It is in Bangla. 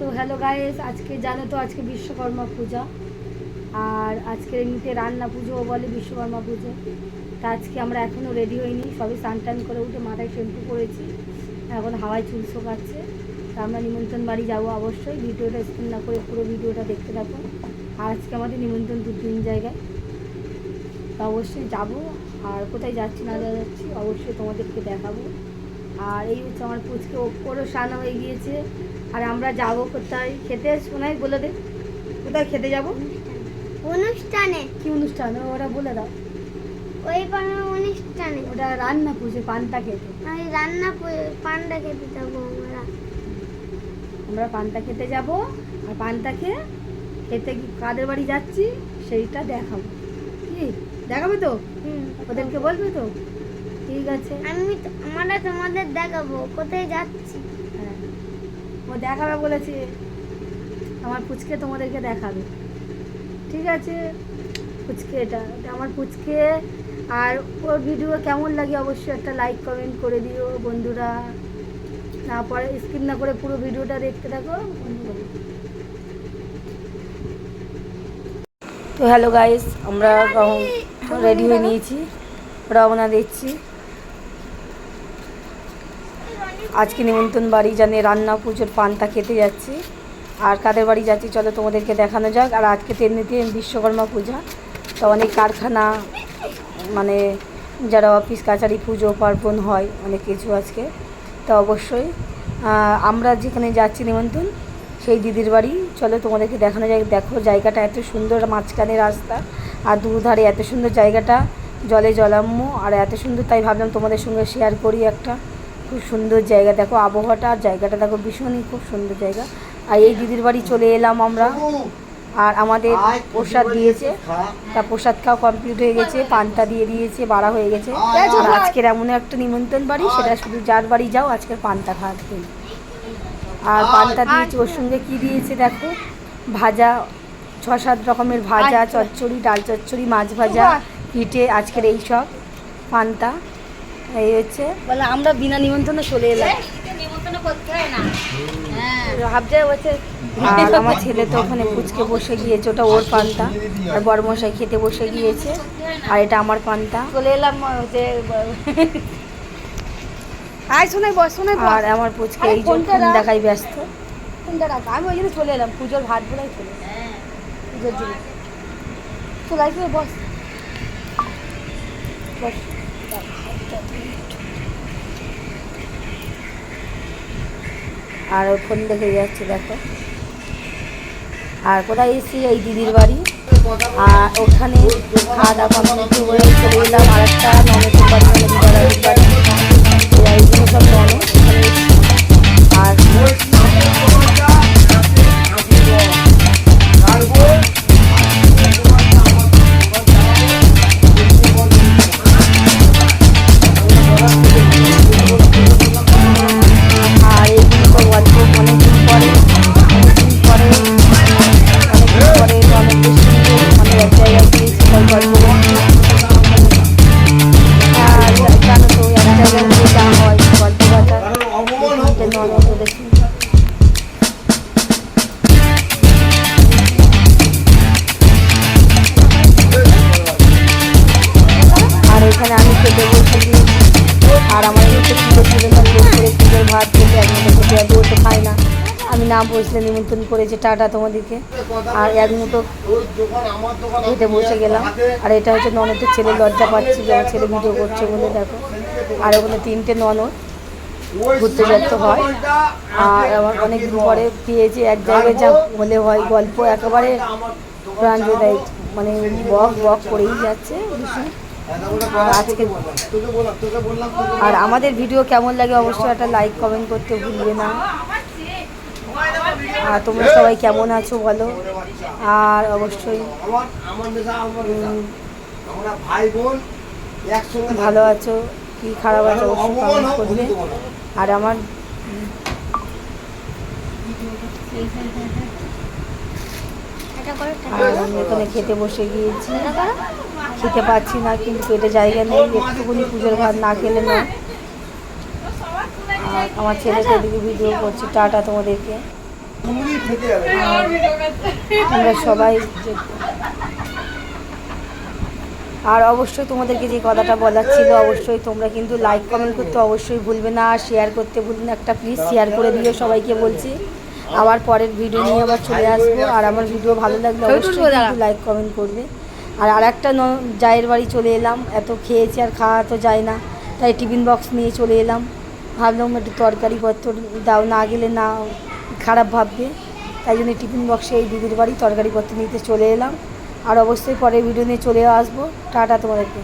তো হ্যালো গাইস আজকে জানো তো, আজকে বিশ্বকর্মা পূজা। আর আজকে এমনিতে রান্না পুজোও বলে বিশ্বকর্মা পুজো। তা আজকে আমরা এখনও রেডি হইনি সবই স্নান করে উঠে মাথায় শ্যাম্পু করেছি এখন হাওয়ায় চুল শোকাচ্ছে। তা আমরা নিমন্ত্রণ বাড়ি যাব অবশ্যই। ভিডিওটা স্কিন না করে পুরো ভিডিওটা দেখতে থাকো। আর আজকে আমাদের নিমন্ত্রণ দু তিন জায়গায়। তা অবশ্যই যাব। আর কোথায় যাচ্ছি না যাচ্ছি, অবশ্যই তোমাদেরকে দেখাবো। আর এই হচ্ছে আমার পুচকে ওপরও সানা হয়ে গিয়েছে। আর আমরা যাব কোথায়? খেতে শোনাই বলে দে। কোথায় খেতে যাব? অনুষ্ঠানে। কি অনুষ্ঠান? ওরা বলে দাও। ওই পাড়ার অনুষ্ঠানে। ওটা রান্না পুজো পান্তা খেতে। আমি রান্না প- পান্ডা খেতে যাব আমরা। আমরা পান্তা খেতে যাব আর পান্তা খেয়ে খেতে কি কাদের বাড়ি যাচ্ছি সেইটা দেখাবো। কি? দেখাবে তো। ওদেরকে বলবে তো? ঠিক আছে। আমি আমরা তোমাদের দেখাবো কোথায় যাচ্ছি। ও দেখাবে বলেছে আমার পুচকে তোমাদেরকে দেখাবে। ঠিক আছে? পুচকে এটা আমার পুচকে। আর ওর ভিডিও কেমন লাগে অবশ্যই একটা লাইক কমেন্ট করে দিও বন্ধুরা। না পরে স্কিপ না করে পুরো ভিডিওটা দেখতে থাকো। তো হ্যালো গাইস আমরা রেডি হয়ে নিয়েছি। রওনা দিচ্ছি। আজকে নিমন্ত্রণ বাড়ি জানে রান্না পুজোর পান্তা খেতে যাচ্ছি। আর কাদের বাড়ি যাচ্ছি চলো তোমাদেরকে দেখানো যাক। আর আজকে তো এমনিতে বিশ্বকর্মা পূজা। তো অনেক কারখানা মানে যারা অফিস কাছারি পুজো, পার্বণ হয়, অনেক কিছু আজকে। তো অবশ্যই আমরা যেখানে যাচ্ছি নিমন্ত্রণ সেই দিদির বাড়ি। চলো তোমাদেরকে দেখানো যায় দেখো জায়গাটা এত সুন্দর, মাঝখানে রাস্তা। আর দুধারে এত সুন্দর জায়গাটা, জলে জলাম্য আর এত সুন্দর, তাই ভাবলাম তোমাদের সঙ্গে শেয়ার করি একটা। খুব সুন্দর জায়গা। দেখো আবহাওয়াটা আর জায়গাটা দেখো ভীষণই খুব সুন্দর জায়গা। আর এই দিদির বাড়ি চলে এলাম আমরা। আর আমাদের প্রসাদ দিয়েছে। তা প্রসাদ খাওয়া কমপ্লিট হয়ে গেছে পান্তা দিয়ে দিয়েছে বাড়া হয়ে গেছে। আর আজকের এমন একটা নিমন্ত্রণ বাড়ি সেটা শুধু যার বাড়ি যাও আজকের পান্তা খাওয়াতে আর পান্তা দিয়েছে ওর সঙ্গে কি দিয়েছে দেখো? ভাজা ছ সাত রকমের ভাজা চচ্চড়ি ডাল চচ্চড়ি মাছ ভাজা পিঠে আজকের এই সব পান্তা। এই হচ্ছে। বলে আমরা বিনা নিমন্ত্রণে চলে এলাম। আর আমার ছেলে তো ওখানে ফুচকে বসে গিয়েছে ওটা ওর পান্তা। আর বড়মশাই খেতে বসে গিয়েছে আর এটা আমার পান্তা। চলে এলাম হচ্ছে আয় শোনাই বস শোনাই আর আমার পুচকে এই যে ফোন দেখাই ব্যস্ত। আমি ওই জন্য চলে এলাম পুজোর ভাত বলাই চলে এলাম। পুজোর জন্য চলে আসবে বস। বস আর ওর ফোন দেখে যাচ্ছে, দেখো। আর কোথায় এসেছি? এই দিদির বাড়ি। আর ওখানে খাওয়া দাওয়া হয়ে চলে এলাম আর একটা বসে দিয়েছি আর আমার এদিকে পুজো ছিল না করে পুজোর ভাত খেতে এক মুঠো খেতে আর তো খায় না আমি না বসলে নিমন্ত্রণ করেছে টাটা তোমাদেরকে আর এক মুঠো খেতে বসে গেলাম আর এটা হচ্ছে ননদের ছেলে লজ্জা পাচ্ছি যে ছেলে ভিডিও করছে বলে দেখো আর ওখানে তিনটে ননদ ঘুরতে যেতে হয় আর আমার অনেক দিন পরে পেয়েছে এক জায়গায় যা হলে হয় গল্প একেবারে প্রাণ জোড়ায় মানে বক বক করেই যাচ্ছে ভীষণ আর আমাদের ভিডিও কেমন লাগে অবশ্যই একটা লাইক কমেন্ট করতে ভুলবে না। আর তোমরা সবাই কেমন আছো বলো? আর অবশ্যই ভালো আছো? কি খারাপ আছো অবশ্যই কমেন্ট করবে। আর আমার আর আমি এখানে খেতে বসে গিয়েছি। খেতে পাচ্ছি না কিন্তু পেটে জায়গা নেই একটুকুনি পুজোর ভাত না খেলে না। আর আমার ছেলেকে এদিকে ভিডিও করছি টাটা তোমাদেরকে। তোমরা সবাই আর অবশ্যই তোমাদেরকে যে কথাটা বলার ছিল অবশ্যই তোমরা কিন্তু লাইক কমেন্ট করতে অবশ্যই ভুলবে না আর শেয়ার করতে ভুলবে না। একটা প্লিজ শেয়ার করে দিও সবাইকে বলছি। আবার পরের ভিডিও নিয়ে আবার চলে আসব। আর আমার ভিডিও ভালো লাগলে অবশ্যই লাইক কমেন্ট করবে। আর আরেকটা ন- জায়ের বাড়ি চলে এলাম। এত খেয়েছি আর খাওয়া তো যায় না। তাই টিফিন বক্স নিয়ে চলে এলাম। ভাবলাম একটু তরকারি পত্র দাও না গেলে না খারাপ ভাববে। তাই জন্য টিফিন বক্সে এই দিদির বাড়ি তরকারি পত্র নিতে চলে এলাম। আর অবশ্যই পরের ভিডিও নিয়ে চলে আসব। টাটা তোমাদেরকে।